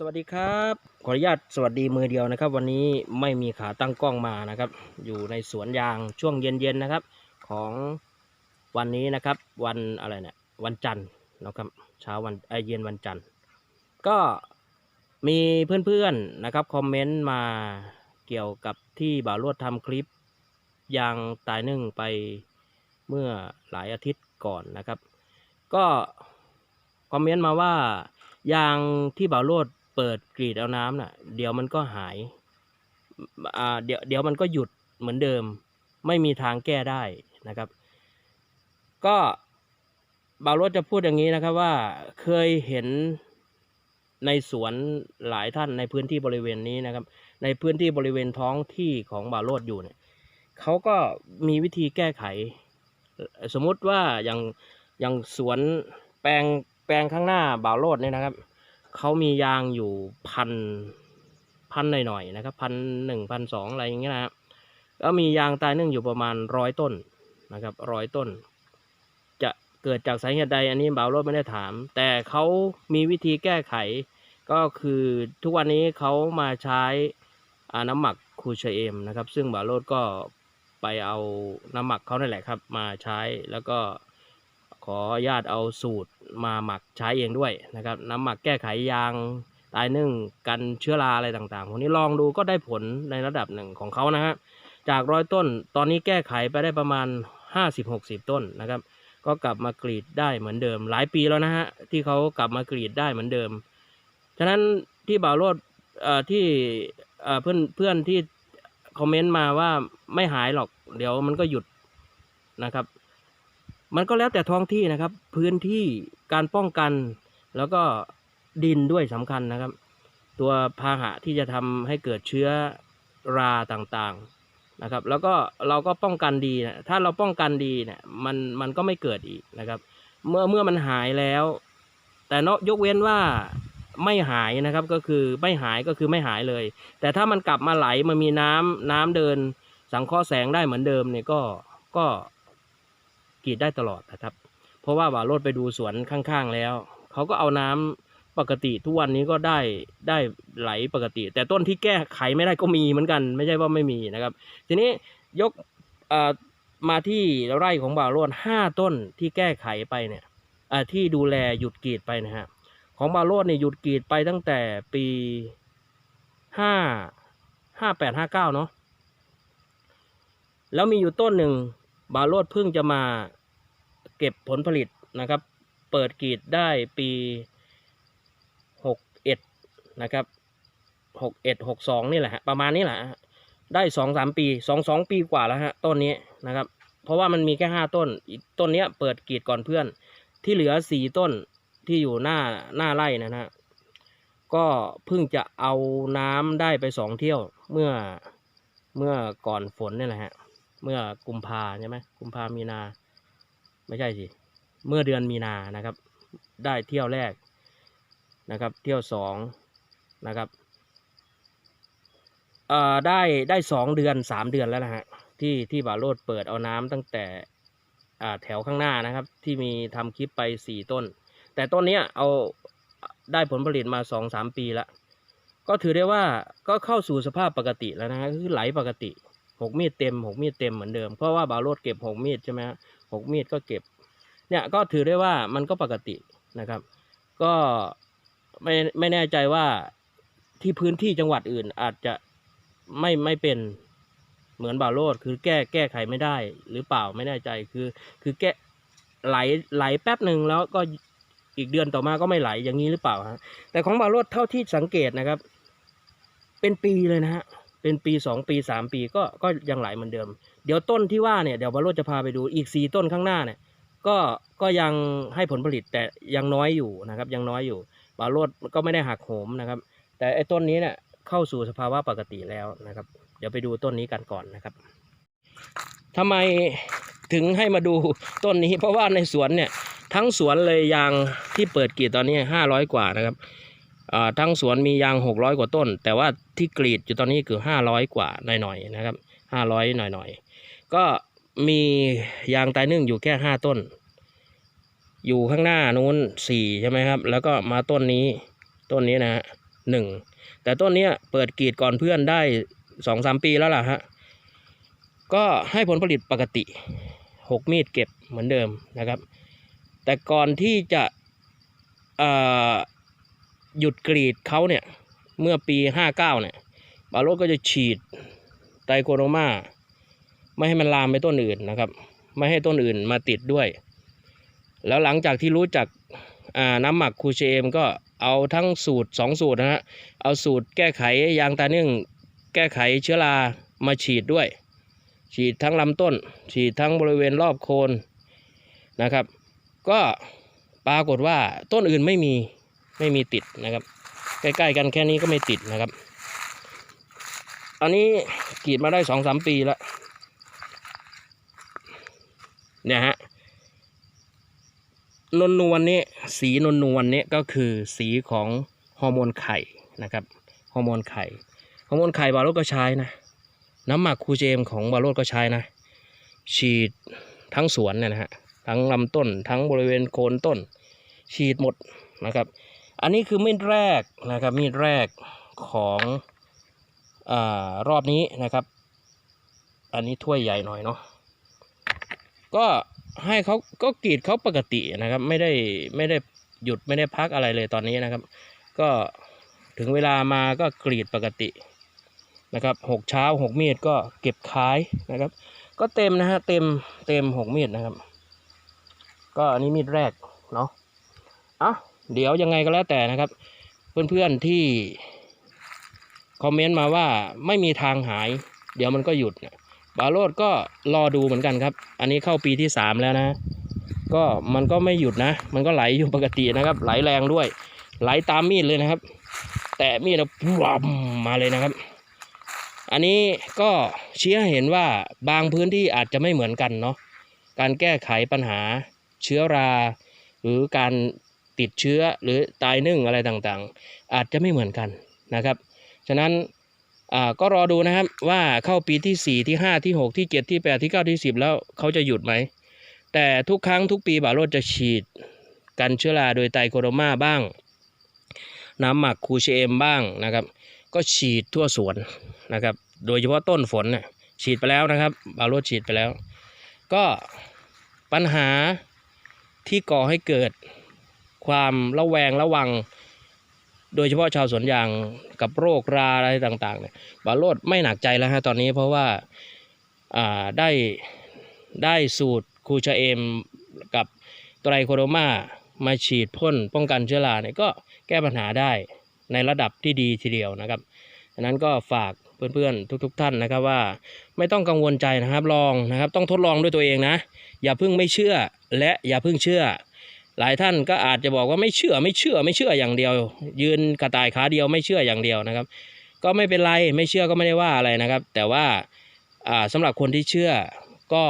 สวัสดีครับ ขออนุญาตสวัสดีมือเดียวนะครับ วันนี้ไม่มีขาตั้งกล้องมานะครับ อยู่ในสวนยางช่วงเย็นๆนะครับ ของวันนี้นะครับ วันอะไรเนี่ยวันจันทร์นะครับเช้าวันไอเย็นวันจันทร์ ก็มีเพื่อนๆนะครับคอมเมนต์มาเกี่ยวกับที่บ่าวรวดทำคลิปยางตายนึ่งไปเมื่อหลายอาทิตย์ก่อนนะครับ ก็คอมเมนต์มาว่ายางที่บ่าวโรด เปิดกรีดเอาน้ำน่ะ เดี๋ยวมันก็หายอ่าเดี๋ยวเดี๋ยวมันก็หยุดเหมือนเดิม ไม่มีทางแก้ได้นะครับ ก็บาวโรดจะพูดอย่างนี้นะครับว่าเคยเห็นในสวนหลายท่านในพื้นที่บริเวณนี้นะครับ ในพื้นที่บริเวณท้องที่ของบาวโรดอยู่เนี่ยเขาก็มีวิธีแก้ไข สมมุติว่าอย่างอย่างสวนแปลงแปลงข้างหน้าบ่าวโรดเนี่ยนะครับ เขามียางอยู่พันพันหน่อยๆนะครับพันหนึ่งพันสองอะไรอย่างเงี้ยนะครับแล้วมียางตายนึ่งอยู่ประมาณร้อยต้นนะครับร้อยต้น จะเกิดจากสาเหตุใดอันนี้บ่าวโรดไม่ได้ถาม แต่เขามีวิธีแก้ไข ก็คือทุกวันนี้เขามาใช้อาน้ำหมักคูเชเอมนะครับ ซึ่งบ่าวโรดก็ไปเอาน้ำหมักเขานั่นแหละครับ มาใช้แล้วก็ ออนุญาตเอาสูตรมาหมักใช้เองด้วยนะครับน้ำหมักแก้ไขยางตายนึ่งกันเชื้อราอะไรต่างๆพวกนี้ลองดูก็ได้ผลในระดับหนึ่งของเขานะฮะจากร้อยต้นตอนนี้แก้ไขไปได้ประมาณ 50-60 ต้นนะครับ ก็กลับมากรีดได้เหมือนเดิม หลายปีแล้วนะฮะที่เขากลับมากรีดได้เหมือนเดิม ฉะนั้นที่บ่าวโรดที่เพื่อนเพื่อนที่คอมเมนต์มาว่าไม่หายหรอก เดี๋ยวมันก็หยุดนะครับ มันก็แล้วแต่ท้องที่นะครับ พื้นที่การป้องกันแล้วก็ดินด้วยสำคัญนะครับ ตัวพาหะที่จะทำให้เกิดเชื้อราต่างๆนะครับ แล้วก็เราก็ป้องกันดีนะถ้าเราป้องกันดีเนี่ยมันมันก็ไม่เกิดอีกนะครับ เมื่อเมื่อมันหายแล้ว แต่เนอะยกเว้นว่าไม่หายนะครับก็คือไม่หายก็คือไม่หายเลย แต่ถ้ามันกลับมาไหลมันมีน้ำน้ำเดิน สังเคราะห์แสงได้เหมือนเดิมเนี่ยก็ก็ กรีดได้ตลอดนะครับ เพราะว่าบ่าโรดไปดูสวนข้างๆแล้ว เขาก็เอาน้ำปกติทุกวันนี้ก็ได้ได้ไหลปกติ แต่ต้นที่แก้ไขไม่ได้ก็มีเหมือนกัน ไม่ใช่ว่าไม่มีนะครับ ทีนี้ยกมาที่ไร่ของบ่าวโรดห้าต้นที่แก้ไขไปเนี่ยที่ดูแลหยุดกรีดไปนะฮะของบาวโรดเนี่ยหยุดกรีดไปตั้งแต่ปีห้าห้าแปดห้าเก้าเนาะแล้วมีอยู่ต้นหนึ่ง บาโรดเพิ่งจะมาเก็บผลผลิตนะครับ เปิดกรีดได้ปีหกเอ็ดนะครับหกเอ็ดหกสองนี่แหละฮะประมาณนี้แหละได้สองสามปีสองสองปีกว่าแล้วฮะต้นนี้นะครับ เพราะว่ามันมีแค่ห้าต้นอีกต้นนี้เปิดกรีดก่อนเพื่อน ที่เหลือสี่ต้นที่อยู่หน้าหน้าไร่นะฮะก็เพิ่งจะเอาน้ำได้ไปสองเที่ยวเมื่อเมื่อก่อนฝนนี่แหละฮะ เมื่อกุมภาใช่ไหมกุมภามีนา ไม่ใช่สิ เมื่อเดือนมีนานะครับ ได้เที่ยวแรกนะครับ เที่ยวสองนะครับอ่อได้ได้สองเดือนสามเดือนแล้วนะฮะที่ที่บาโรดเปิดเอาน้ำตั้งแต่แถวข้างหน้านะครับ ที่มีทำคลิปไปสี่ต้น แต่ต้นเนี้ยเอาได้ผลผลิตมาสองสามปีละก็ถือได้ว่าก็เข้าสู่สภาพปกติแล้วนะฮะคือไหลปกติ หกมีดเต็มหกมีดเต็มเหมือนเดิมเพราะว่าบาโรดเก็บหกมีดใช่ไหมฮะหกมีดก็เก็บเนี่ยก็ถือได้ว่ามันก็ปกตินะครับ ก็ไม่ไม่แน่ใจว่าที่พื้นที่จังหวัดอื่นอาจจะไม่ไม่เป็นเหมือนบาโรดคือแก้แก้ไขไม่ได้ หรือเปล่าไม่แน่ใจคือ คือแก้ไหลไหลแป๊บหนึ่งแล้วก็อีกเดือนต่อมาก็ไม่ไหลอย่างนี้หรือเปล่าฮะแต่ของบาโรดเท่าที่สังเกตนะครับ เป็นปีเลยนะฮะ เป็นปีสองปีสามปีก็ก็ยังไหลเหมือนเดิม เดี๋ยวต้นที่ว่าเนี่ยเดี๋ยวบาโรดจะพาไปดูอีกสี่ต้นข้างหน้าเนี่ยก็ก็ยังให้ผลผลิตแต่ยังน้อยอยู่นะครับยังน้อยอยู่บาโรดก็ไม่ได้หักโหมนะครับ แต่ไอ้ต้นนี้เนี่ยเข้าสู่สภาวะปกติแล้วนะครับ เดี๋ยวไปดูต้นนี้กันก่อนนะครับทำไมถึงให้มาดูต้นนี้ เพราะว่าในสวนเนี่ยทั้งสวนเลยยางที่เปิดกีดตอนนี้ห้าร้อยกว่านะครับ ทั้งสวนมียางหกร้อยกว่าต้น แต่ว่าที่กรีดอยู่ตอนนี้คือห้าร้อยกว่าหน่อยๆนะครับห้าร้อยหน่อยๆ ก็มียางตายนึ่งอยู่แค่ห้าต้น อยู่ข้างหน้านู้นสี่ใช่ไหมครับ แล้วก็มาต้นนี้ต้นนี้นะฮะหนึ่งแต่ต้นนี้เปิดกรีดก่อนเพื่อนได้สองสามปีแล้วล่ะฮะ ก็ให้ผลผลิตปกติหกมีดเก็บเหมือนเดิมนะครับ แต่ก่อนที่จะอ่อ หยุดกรีดเขาเนี่ย เมื่อปีห้าเก้าเนี่ยบาโรก็จะฉีดไตรโคโนมาไม่ให้มันลามไปต้นอื่นนะครับ ไม่ให้ต้นอื่นมาติดด้วย แล้วหลังจากที่รู้จักน้ำหมักคูเชมก็เอาทั้งสูตร 2 สูตรนะฮะเอาสูตรแก้ไขยางตาเนึ่องแก้ไขเชื้อรามาฉีดด้วย ฉีดทั้งลำต้น ฉีดทั้งบริเวณรอบโคนนะครับ ก็ปรากฏว่าต้นอื่นไม่มี ไม่มีติดนะครับ ใกล้ๆกันแค่นี้ก็ไม่ติดนะครับ อันนี้กรีดมาได้สองสามปีแล้วเนี่ยฮะนวลนวลนี้สีนวลนวลนี้ก็คือสีของฮอร์โมนไข่นะครับฮอร์โมนไข่ฮอร์โมนไข่บาโรดก็ใช้นะ น้ำหมักคูเจมของบาโรดก็ใช้นะ ฉีดทั้งสวนเนี่ยนะฮะทั้งลำต้น ทั้งบริเวณโคนต้น ฉีดหมดนะครับ อันนี้คือมีดแรกนะครับมีดแรกของอรอบนี้นะครับ อันนี้ถ้วยใหญ่หน่อยเนาะก็ให้เขาก็กรีดเขาปกตินะครับ ไม่ได้ไม่ได้หยุดไม่ได้พักอะไรเลยตอนนี้นะครับ ก็ถึงเวลามาก็กรีดปกตินะครับหกเช้าหกมีดก็เก็บขายนะครับ ก็เต็มนะฮะเต็มเต็มหกมีดนะครับ ก็อันนี้มีดแรกเนาะอะ เดี๋ยวยังไงก็แล้วแต่นะครับ เพื่อนๆที่คอมเมนต์มาว่าไม่มีทางหาย เดี๋ยวมันก็หยุดบาโรดก็รอดูเหมือนกันครับ อันนี้เข้าปีที่สามแล้วนะ ก็มันก็ไม่หยุดนะ มันก็ไหลอยู่ปกตินะครับ ไหลแรงด้วย ไหลตามมีดเลยนะครับ แต่มีดเราพรำมาเลยนะครับ อันนี้ก็เชี้ให้เห็นว่าบางพื้นที่อาจจะไม่เหมือนกันเนาะการแก้ไขปัญหาเชื้อรา หรือการ ติดเชื้อหรือตายนึ่งอะไรต่างๆ อาจจะไม่เหมือนกันนะครับ ฉะนั้นก็รอดูนะครับว่าเข้าปีที่ 4 ที่ 5 ที่ 6 ที่ 7 ที่ 8 ที่ 9 ที่ 10 แล้วเขาจะหยุดไหม แต่ทุกครั้งทุกปีบาโรดจะฉีด กันเชื้อราโดยไตโคโดมาบ้าง น้ำหมักคูเชมบ้างนะครับ ก็ฉีดทั่วสวนนะครับ โดยเฉพาะต้นฝนน่ะฉีดไปแล้วนะครับบาโรดฉีดไปแล้ว ก็ปัญหาที่ก่อให้เกิด ความระแวงระวัง โดยเฉพาะชาวสวนยางกับโรคราอะไรต่างๆเนี่ยบาโรดไม่หนักใจแล้วฮะตอนนี้เพราะว่าได้ได้สูตรคูชาเอมกับไตรโคโดมามาฉีดพ่นป้องกันเชื้อราเนี่ยก็แก้ปัญหาได้ในระดับที่ดีทีเดียวนะครับฉะนั้นก็ฝากเพื่อนๆ ทุก ๆ ท่านนะครับว่าไม่ต้องกังวลใจนะครับลองนะครับ ต้องทดลองด้วยตัวเองนะ อย่าเพิ่งไม่เชื่อและอย่าเพิ่งเชื่อ หลายท่านก็อาจจะบอกว่าไม่เชื่อไม่เชื่อไม่เชื่ออย่างเดียว ยืนกระต่ายขาเดียวไม่เชื่ออย่างเดียวนะครับ ก็ไม่เป็นไรไม่เชื่อก็ไม่ได้ว่าอะไรนะครับ แต่ว่าอ่าสำหรับคนที่เชื่อก็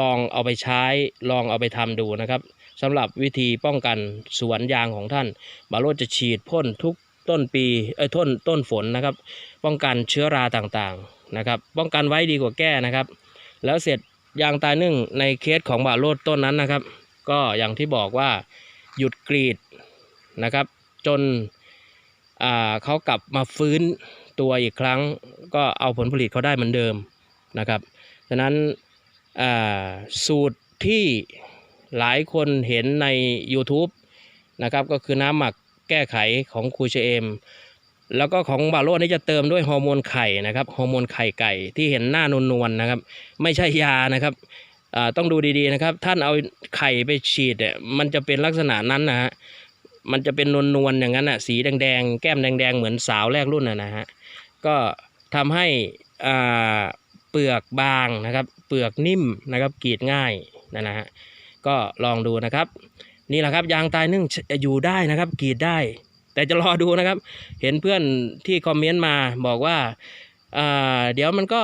ลองเอาไปใช้ลองเอาไปทำดูนะครับสำหรับวิธีป้องกันสวนยางของท่านบาโรดจะฉีดพ่นทุกต้นปีเอ้ต้นต้นฝนนะครับ ป้องกันเชื้อราต่างๆนะครับ ป้องกันไว้ดีกว่าแก้นะครับ แล้วเสร็จยางตายนึ่งในเคสของบาโรดต้นนั้นนะครับ ก็อย่างที่บอกว่าหยุดกรีดนะครับ จนเขากลับมาฟื้นตัวอีกครั้ง ก็เอาผลผลิตเขาได้เหมือนเดิมนะครับฉะนั้นสูตรที่หลายคนเห็นใน YouTube นะครับก็คือน้ำหมักแก้ไขของคูเชเอม แล้วก็ของบาโรนี่จะเติมด้วยฮอร์โมนไข่นะครับฮอร์โมนไข่ไก่ที่เห็นหน้านวลๆนะครับ ไม่ใช่ยานะครับ ต้องดูดีๆนะครับ ท่านเอาไข่ไปฉีดเนี่ยมันจะเป็นลักษณะนั้นนะฮะมันจะเป็นนวลๆอย่างนั้นอะสีแดงๆ แก้มแดงๆ เหมือนสาวแรกรุ่นนะนะฮะก็ทำให้อ่าเปลือกบางนะครับ เปลือกนิ่มนะครับกรีดง่ายนะนะฮะก็ลองดูนะครับ นี่แหละครับยางตายนึ่งอยู่ได้นะครับกรีดได้ แต่จะรอดูนะครับ เห็นเพื่อนที่คอมเมนต์มาบอกว่าอ่าเดี๋ยวมันก็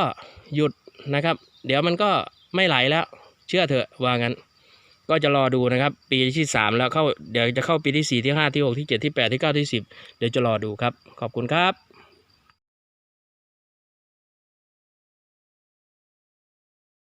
หยุดนะครับ เดี๋ยวมันก็ไม่ไหลแล้ว เชื่อเถอะว่างั้น ก็จะรอดูนะครับ ปีที่ 3 แล้วเข้าเดี๋ยวจะเข้าปีที่ 4 ที่ 5 ที่ 6 ที่ 7 ที่ 8 ที่ 9 ที่ 10 เดี๋ยวจะรอดูครับ ขอบคุณครับ